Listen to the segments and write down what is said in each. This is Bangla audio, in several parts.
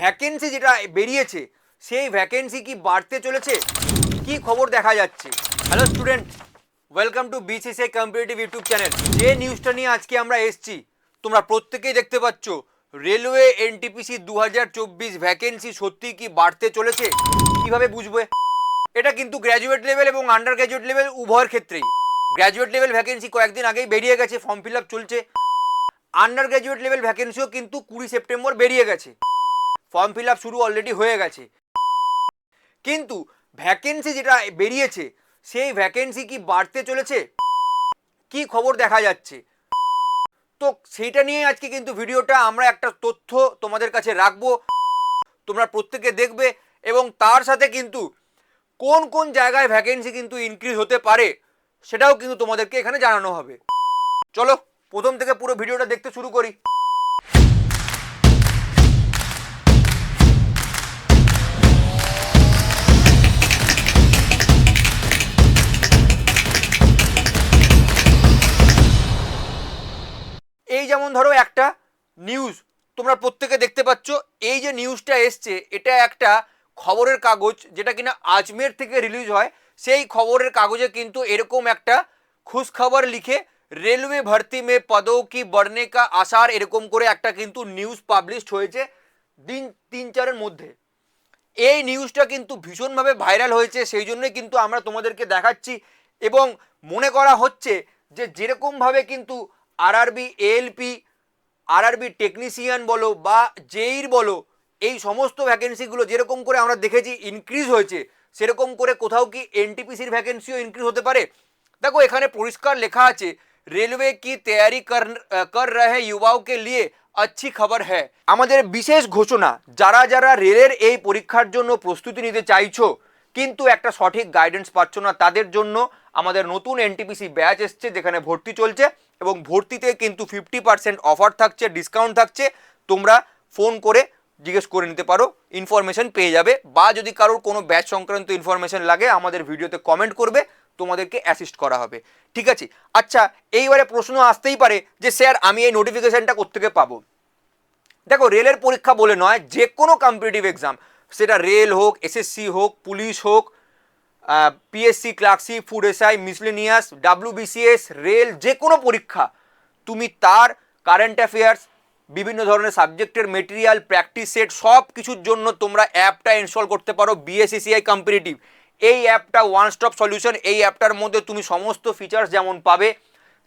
ভ্যাকেন্সি যেটা বেরিয়েছে, সেই ভ্যাকেন্সি কি বাড়তে চলেছে? কি খবর দেখা যাচ্ছে? Hello student welcome to BCCI competitive YouTube channel যে নিউজটা নিয়ে আজকে আমরা এসেছি, তোমরা প্রত্যেকেই দেখতে পাচ্ছ রেলওয়ে এনটিপিসি দু হাজার চব্বিশ ভ্যাকেন্সি সত্যি কি বাড়তে চলেছে? কীভাবে বুঝবে? এটা কিন্তু গ্র্যাজুয়েট লেভেল এবং আন্ডার গ্র্যাজুয়েট লেভেল উভয়ের ক্ষেত্রেই। গ্র্যাজুয়েট লেভেল ভ্যাকেন্সি কয়েকদিন আগেই বেরিয়ে গেছে ফর্ম ফিল আপ চলছে। আন্ডার গ্র্যাজুয়েট লেভেল ভ্যাকেন্সিও কিন্তু কুড়ি সেপ্টেম্বর বেরিয়ে গেছে। ফর্ম ফিল আপ শুরু অলরেডি হয়ে গেছে। কিন্তু ভ্যাকেন্সি যেটা বেরিয়েছে, সেই ভ্যাকেন্সি কি বাড়তে চলেছে? কি খবর দেখা যাচ্ছে? তো সেইটা নিয়ে আজকে কিন্তু ভিডিওটা আমরা একটা তথ্য তোমাদের কাছে রাখব। তোমরা প্রত্যেকে দেখবে এবং তার সাথে কিন্তু কোন কোন জায়গায় ভ্যাকেন্সি কিন্তু ইনক্রিজ হতে পারে, সেটাও কিন্তু তোমাদেরকে এখানে জানানো হবে। চলো, প্রথম থেকে পুরো ভিডিওটা দেখতে শুরু করি। এই যেমন ধরো একটা নিউজ তোমরা প্রত্যেকে দেখতে পাচ্ছ, এই যে নিউজটা এসছে, এটা একটা খবরের কাগজ যেটা কিনা আজমের থেকে রিলিজ হয়। সেই খবরের কাগজে কিন্তু এরকম একটা খুশখবর লিখে রেলওয়ে ভর্তি মে পদ কি বর্ণে কা আসার এরকম করে একটা কিন্তু নিউজ পাবলিশড হয়েছে দিন, তিন, চারের মধ্যে। এই নিউজটা কিন্তু ভীষণভাবে ভাইরাল হয়েছে, সেই জন্যই কিন্তু আমরা তোমাদেরকে দেখাচ্ছি এবং মনে করা হচ্ছে যে যেরকমভাবে কিন্তু আরআরবি এএলপি আরআরবি টেকনিশিয়ান বলো বা জেইর বলো এই সমস্ত ভ্যাকেন্সিগুলো যেরকম করে আমরা দেখেছি ইনক্রিজ হয়েছে সেরকম করে কোথাও কি এনটিপিসির ভ্যাকেন্সিও ইনক্রিজ হতে পারে দেখো এখানে পরিষ্কার লেখা আছে রেলওয়ে কি তৈরি কর কর রহে যুবাও কে লিয়ে अच्छी খবর হ্যাঁ আমাদের বিশেষ ঘোষণা যারা যারা রেলের এই পরীক্ষার জন্য প্রস্তুতি নিতে চাইছো কিন্তু একটা সঠিক গাইডেন্স পাচ্ছ না তাদের জন্য আমাদের নতুন এনটিপিসি ব্যাচ এসছে যেখানে ভর্তি চলছে এবং ভর্তিতে কিন্তু ফিফটি পার্সেন্ট অফার থাকছে ডিসকাউন্ট থাকছে। তোমরা ফোন করে জিজ্ঞেস করে নিতে পারো ইনফরমেশন পেয়ে যাবে। বা যদি কারোর কোনো ব্যাচ সংক্রান্ত ইনফরমেশন লাগে, আমাদের ভিডিওতে কমেন্ট করবে, তোমাদেরকে অ্যাসিস্ট করা হবে। ঠিক আছে? আচ্ছা এইবারে প্রশ্ন আসতেই পারে যে, স্যার, আমি এই নোটিফিকেশনটা কোত্থেকে পাবো? দেখো, রেলের পরীক্ষা বলে নয়, যে কোনো কম্পিটিটিভ এক্সাম সেটা রেল হোক এসএসসি হোক, পুলিশ হোক PSC clerkship food SI miscellaneous WBCS rail যে কোনো পরীক্ষা, তুমি তার কারেন্ট অ্যাফেয়ার্স বিভিন্ন ধরনের সাবজেক্টের মেটেরিয়াল প্র্যাকটিস সেট সব কিছুর জন্য তোমরা অ্যাপটা ইনস্টল করতে পারো বিএসসিসিআই কম্পিটিটিভ এই অ্যাপটা ওয়ান স্টপ সলিউশন এই অ্যাপটার মধ্যে তুমি সমস্ত ফিচার্স যেমন পাবে,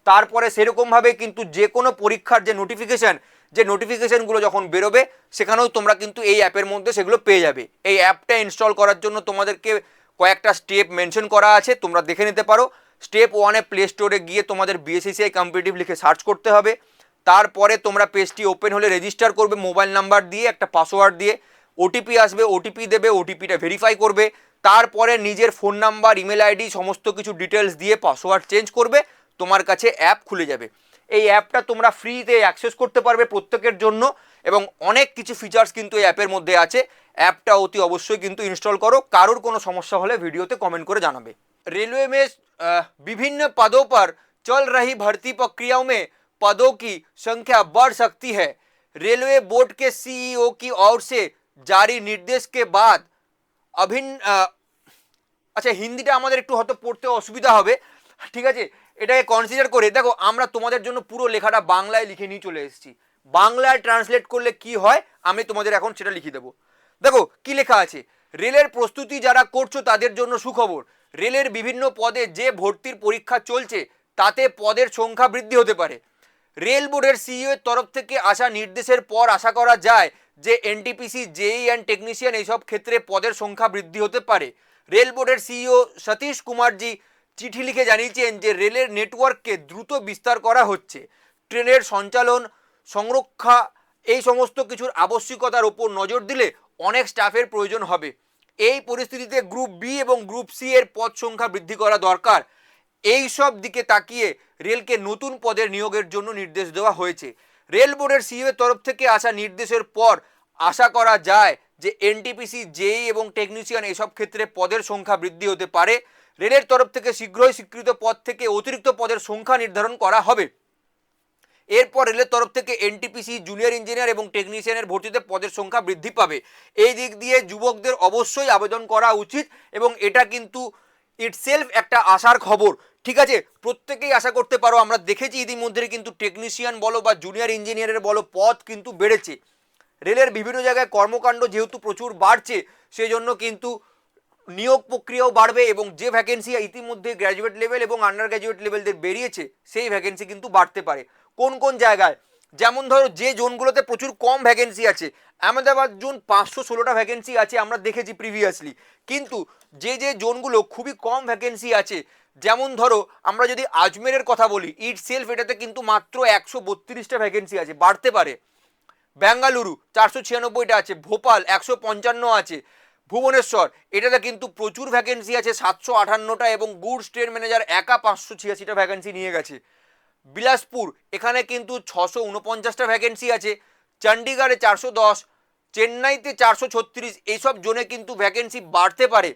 তারপরে সেরকমভাবে কিন্তু যে কোনো পরীক্ষার যে নোটিফিকেশান যে নোটিফিকেশানগুলো যখন বেরোবে, সেখানেও তোমরা কিন্তু এই অ্যাপের মধ্যে সেগুলো পেয়ে যাবে। এই অ্যাপটা ইনস্টল করার জন্য তোমাদেরকে কয়েকটা স্টেপ মেনশন করা আছে, তোমরা দেখে নিতে পারো। স্টেপ ওয়ানে প্লে স্টোরে গিয়ে তোমাদের বিএসসিসিআই কম্পিটিভ লিখে সার্চ করতে হবে। তারপরে তোমরা পেজটি ওপেন হলে রেজিস্টার করবে মোবাইল নাম্বার দিয়ে, একটা পাসওয়ার্ড দিয়ে। ওটিপি আসবে ওটিপি দেবে ওটিপিটা ভেরিফাই করবে। তারপরে নিজের ফোন নাম্বার ইমেল আইডি সমস্ত কিছু ডিটেলস দিয়ে পাসওয়ার্ড চেঞ্জ করবে। তোমার কাছে অ্যাপ খুলে যাবে। এই অ্যাপটা তোমরা ফ্রিতে অ্যাক্সেস করতে পারবে প্রত্যেকের জন্য। এবং অনেক কিছু ফিচার্স কিন্তু এই অ্যাপের মধ্যে আছে। অ্যাপটা অতি অবশ্যই কিন্তু ইনস্টল করো। কারোর কোনো সমস্যা হলে ভিডিওতে কমেন্ট করে জানাবে। রেলওয়ে মেস বিভিন্ন পদ পর চল রাহি ভর্তি প্রক্রিয়াও মে পদ কি সংখ্যা বড় শক্তি হ্যাঁ রেলওয়ে বোর্ড কে সিইও কি ওর সে জারি নির্দেশ কে বাদ অভিন আচ্ছা হিন্দিটা আমাদের একটু হয়তো পড়তে অসুবিধা হবে। ঠিক আছে? এটাকে কনসিডার করে, দেখো, আমরা তোমাদের জন্য পুরো লেখাটা বাংলায় লিখে নিয়ে চলে এসেছি। বাংলায় ট্রান্সলেট করলে কি হয়, আমি তোমাদের এখন সেটা লিখে দেবো। দেখো, কি লেখা আছে? রেলের প্রস্তুতি যারা করছ তাদের জন্য সুখবর। রেলের বিভিন্ন পদে যে ভর্তির পরীক্ষা চলছে, তাতে পদের সংখ্যা বৃদ্ধি হতে পারে। রেল বোর্ডের সিইও এর তরফ থেকে আসা নির্দেশের পর আশা করা যায় যে এনটিপিসি জেই অ্যান্ড টেকনিশিয়ান এইসব ক্ষেত্রে পদের সংখ্যা বৃদ্ধি হতে পারে। রেল বোর্ডের সিইও সতীশ কুমারজি চিঠি লিখে জানিয়েছেন যে রেলের নেটওয়ার্ককে দ্রুত বিস্তার করা হচ্ছে। ট্রেনের সঞ্চালন সংরক্ষা, এই সমস্ত কিছুর আবশ্যিকতার ওপর নজর দিলে অনেক স্টাফের প্রয়োজন হবে। এই পরিস্থিতিতে গ্রুপ বি এবং গ্রুপ সি এর পদ সংখ্যা বৃদ্ধি করা দরকার। এই সব দিকে তাকিয়ে রেলকে নতুন পদের নিয়োগের জন্য নির্দেশ দেওয়া হয়েছে। রেল বোর্ডের সিইও এর তরফ থেকে আসা নির্দেশের পর আশা করা যায় যে এনটিপিসি জেই এবং টেকনিশিয়ান এসব ক্ষেত্রে পদের সংখ্যা বৃদ্ধি হতে পারে। রেলের তরফ থেকে শীঘ্রই স্বীকৃত পদ থেকে অতিরিক্ত পদের সংখ্যা নির্ধারণ করা হবে। এরপর রেলের তরফ থেকে এনটিপিসি জুনিয়র ইঞ্জিনিয়ার এবং টেকনিশিয়ানের ভর্তিতে পদের সংখ্যা বৃদ্ধি পাবে। এই দিক দিয়ে যুবকদের অবশ্যই আবেদন করা উচিত এবং এটা কিন্তু ইটসেলফ একটা আশার খবর। ঠিক আছে? প্রত্যেকেই আশা করতে পারো, আমরা দেখেছি ইতিমধ্যে কিন্তু টেকনিশিয়ান বলো বা জুনিয়র ইঞ্জিনিয়ারের বলো পদ কিন্তু বেড়েছে। রেলের বিভিন্ন জায়গায় কর্মকাণ্ড যেহেতু প্রচুর বাড়ছে সেই জন্য কিন্তু নিয়োগ প্রক্রিয়াও বাড়বে এবং যে ভ্যাকেন্সি ইতিমধ্যে গ্র্যাজুয়েট লেভেল এবং আন্ডার গ্র্যাজুয়েট লেভেলদের বেরিয়েছে, সেই ভ্যাকেন্সি কিন্তু বাড়তে পারে। কোন কোন জায়গায়? যেমন ধরো যে জোনগুলোতে প্রচুর কম ভ্যাকেন্সি আছে, আহমেদাবাদ জোন পাঁচশো ষোলোটা ভ্যাকেন্সি আছে আমরা দেখেছি প্রিভিয়াসলি কিন্তু যে যে জোনগুলো খুবই কম ভ্যাকেন্সি আছে, যেমন ধরো আমরা যদি আজমেরের কথা বলি ইট সেলফ এটাতে কিন্তু মাত্র একশো বত্রিশটা ভ্যাকেন্সি আছে, বাড়তে পারে। বেঙ্গালুরু চারশো ছিয়ানব্বইটা আছে, ভোপাল একশো পঞ্চান্ন আছে, ভুবনেশ্বর এটাতে কিন্তু প্রচুর ভ্যাকেন্সি আছে, সাতশো আটান্নটা এবং গুডস ট্রেন ম্যানেজার একা পাঁচশো ছিয়াশিটা ভ্যাকেন্সি নিয়ে গেছে। বিলাসপুর, এখানে কিন্তু ছশো উনপঞ্চাশটা ভ্যাকেন্সি আছে। চণ্ডীগড়ে চারশো দশ, চেন্নাইতে চারশো ছত্রিশ, এইসব জোনে কিন্তু ভ্যাকেন্সি বাড়তে পারে।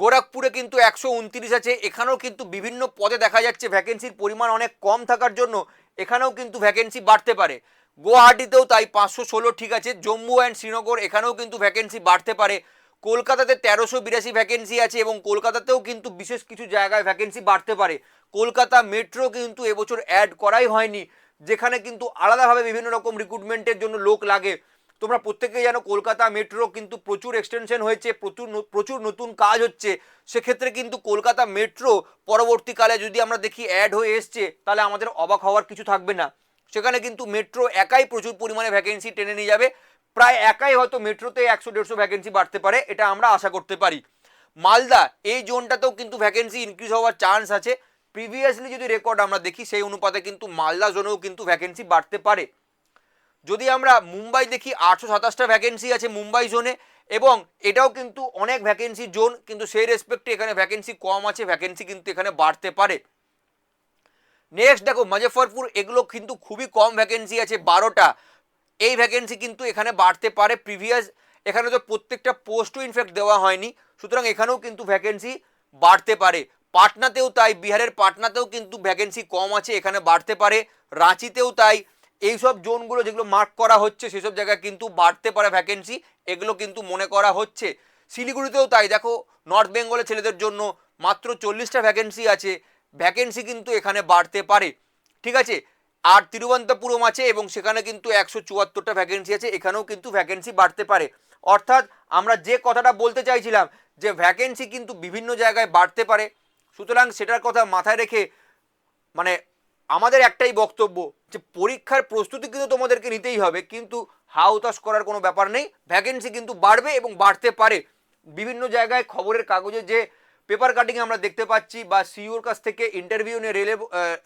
গোরখপুরে কিন্তু একশো উনত্রিশ আছে। এখানেও কিন্তু বিভিন্ন পদে দেখা যাচ্ছে ভ্যাকেন্সির পরিমাণ অনেক কম থাকার জন্য এখানেও কিন্তু ভ্যাকেন্সি বাড়তে পারে। গুয়াহাটিতেও তাই পাঁচশো ষোলো ঠিক আছে। জম্মু অ্যান্ড শ্রীনগর, এখানেও কিন্তু ভ্যাকেন্সি বাড়তে পারে। কলকাতাতে তেরোশো বিরাশি ভ্যাকেন্সি আছে এবং কলকাতাতেও কিন্তু বিশেষ কিছু জায়গায় ভ্যাকেন্সি বাড়তে পারে। কলকাতা মেট্রো কিন্তু এবছর অ্যাড করাই হয়নি, যেখানে কিন্তু আলাদাভাবে বিভিন্ন রকম রিক্রুটমেন্টের জন্য লোক লাগে। তোমরা প্রত্যেকেই জানো কলকাতা মেট্রো কিন্তু প্রচুর এক্সটেনশন হয়েছে, প্রচুর প্রচুর নতুন কাজ হচ্ছে। সেক্ষেত্রে কিন্তু কলকাতা মেট্রো পরবর্তীকালে যদি আমরা দেখি অ্যাড হয়ে এসছে, তাহলে আমাদের অবাক হওয়ার কিছু থাকবে না। সেখানে কিন্তু মেট্রো একাই প্রচুর পরিমাণে ভ্যাকেন্সি টেনে নিয়ে যাবে। প্রায় একাই হয়তো মেট্রোতে একশো, দেড়শো ভ্যাকেন্সি বাড়তে পারে, এটা আমরা আশা করতে পারি। মালদা, এই জোনটাতেও কিন্তু ভ্যাকেন্সি ইনক্রিজ হওয়ার চান্স আছে। প্রিভিয়াসলি যদি রেকর্ড আমরা দেখি, সেই অনুপাতে কিন্তু মালদা জোনেও কিন্তু ভ্যাকেন্সি বাড়তে পারে। যদি আমরা মুম্বাই দেখি, আটশো সাতাশটা ভ্যাকেন্সি আছে মুম্বাই জোনে, এবং এটাও কিন্তু অনেক ভ্যাকেন্সি জোন, কিন্তু সেই রেসপেক্টে এখানে ভ্যাকেন্সি কম আছে ভ্যাকেন্সি কিন্তু এখানে বাড়তে পারে। নেক্সট দেখো, মুজফ্ফরপুর, এগুলো কিন্তু খুবই কম ভ্যাকেন্সি আছে বারোটা। এই ভ্যাকেন্সি কিন্তু এখানে বাড়তে পারে প্রিভিয়াস এখানে তো প্রত্যেকটা পোস্টও ইনফ্যাক্ট দেওয়া হয়নি। সুতরাং এখানেও কিন্তু ভ্যাকেন্সি বাড়তে পারে। পাটনাতেও তাই, বিহারের পাটনাতেও কিন্তু ভ্যাকেন্সি কম আছে, এখানে বাড়তে পারে। রাঁচিতেও তাই এই সব জোনগুলো যেগুলো মার্ক করা হচ্ছে, সেসব জায়গায় কিন্তু বাড়তে পারে ভ্যাকেন্সি এগুলো কিন্তু মনে করা হচ্ছে। শিলিগুড়িতেও তাই, দেখো নর্থ বেঙ্গলের ছেলেদের জন্য মাত্র চল্লিশটা ভ্যাকেন্সি আছে। ভ্যাকেন্সি কিন্তু এখানে বাড়তে পারে। ঠিক আছে আর তিরুবন্তপুরম আছে এবং সেখানে কিন্তু একশো চুয়াত্তরটা ভ্যাকেন্সি আছে, এখানেও কিন্তু ভ্যাকেন্সি বাড়তে পারে। অর্থাৎ আমরা যে কথাটা বলতে চাইছিলাম যে ভ্যাকেন্সি কিন্তু বিভিন্ন জায়গায় বাড়তে পারে, সুতরাং সেটার কথা মাথায় রেখে মানে আমাদের একটাই বক্তব্য যে পরীক্ষার প্রস্তুতি কিন্তু তোমাদেরকে নিতেই হবে, কিন্তু হাউতাস করার কোনো ব্যাপার নেই। ভ্যাকেন্সি কিন্তু বাড়বে এবং বাড়তে পারে। বিভিন্ন জায়গায় খবরের কাগজে যে পেপার কাটিং আমরা দেখতে পাচ্ছি বা সিইওর কাছ থেকে ইন্টারভিউ নিয়ে রেলে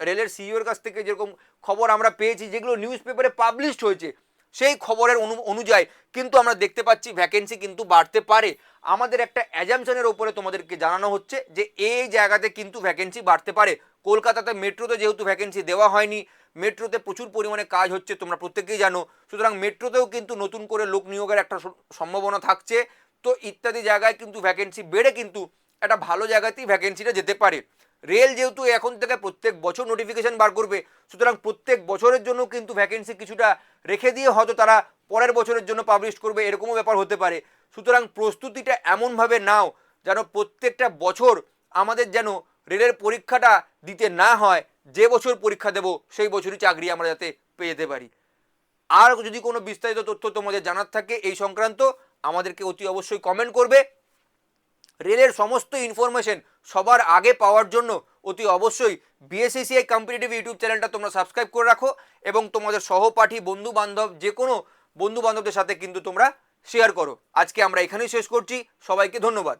রেলের সিইওর কাছ থেকে যেরকম খবর আমরা পেয়েছি, যেগুলো নিউজ পেপারে পাবলিশড হয়েছে, সেই খবরের অনু, অনুযায়ী কিন্তু আমরা দেখতে পাচ্ছি ভ্যাকেন্সি কিন্তু বাড়তে পারে। আমাদের একটা অ্যাজামশনের ওপরে তোমাদেরকে জানানো হচ্ছে যে এই জায়গাতে কিন্তু ভ্যাকেন্সি বাড়তে পারে। কলকাতাতে মেট্রোতে যেহেতু ভ্যাকেন্সি দেওয়া হয়নি মেট্রোতে প্রচুর পরিমাণে কাজ হচ্ছে, তোমরা প্রত্যেকেই জানো। সুতরাং মেট্রোতেও কিন্তু নতুন করে লোক নিয়োগের একটা সম্ভাবনা থাকছে। তো ইত্যাদি জায়গায় কিন্তু ভ্যাকেন্সি বেড়ে কিন্তু একটা ভালো জায়গাতেই ভ্যাকেন্সিটা যেতে পারে। রেল যেহেতু এখন থেকে প্রত্যেক বছর নোটিফিকেশন বার করবে, সুতরাং প্রত্যেক বছরের জন্য কিন্তু ভ্যাকেন্সি কিছুটা রেখে দিয়ে হয়তো তারা পরের বছরের জন্য পাবলিশ করবে, এরকমও ব্যাপার হতে পারে। সুতরাং প্রস্তুতিটা এমনভাবে নাও, যেন প্রত্যেকটা বছর আমাদের যেন রেলের পরীক্ষাটা দিতে না হয়, যে বছর পরীক্ষা দেব, সেই বছরই চাকরি আমরা যাতে পেয়ে যেতে পারি। আর যদি কোনো বিস্তারিত তথ্য তোমাদের জানার থাকে এই সংক্রান্ত, আমাদেরকে অতি অবশ্যই কমেন্ট করবে। রেলের সমস্ত ইনফরমেশন সবার আগে পাওয়ার জন্য অতি অবশ্যই বিএসসিসিআই কম্পিটিটিভ ইউটিউব চ্যানেলটা তোমরা সাবস্ক্রাইব করে রাখো এবং তোমাদের সহপাঠী বন্ধু বান্ধব যে কোনো বন্ধু বান্ধবদের সাথে কিন্তু তোমরা শেয়ার করো। আজকে আমরা এখানেই শেষ করছি। সবাইকে ধন্যবাদ।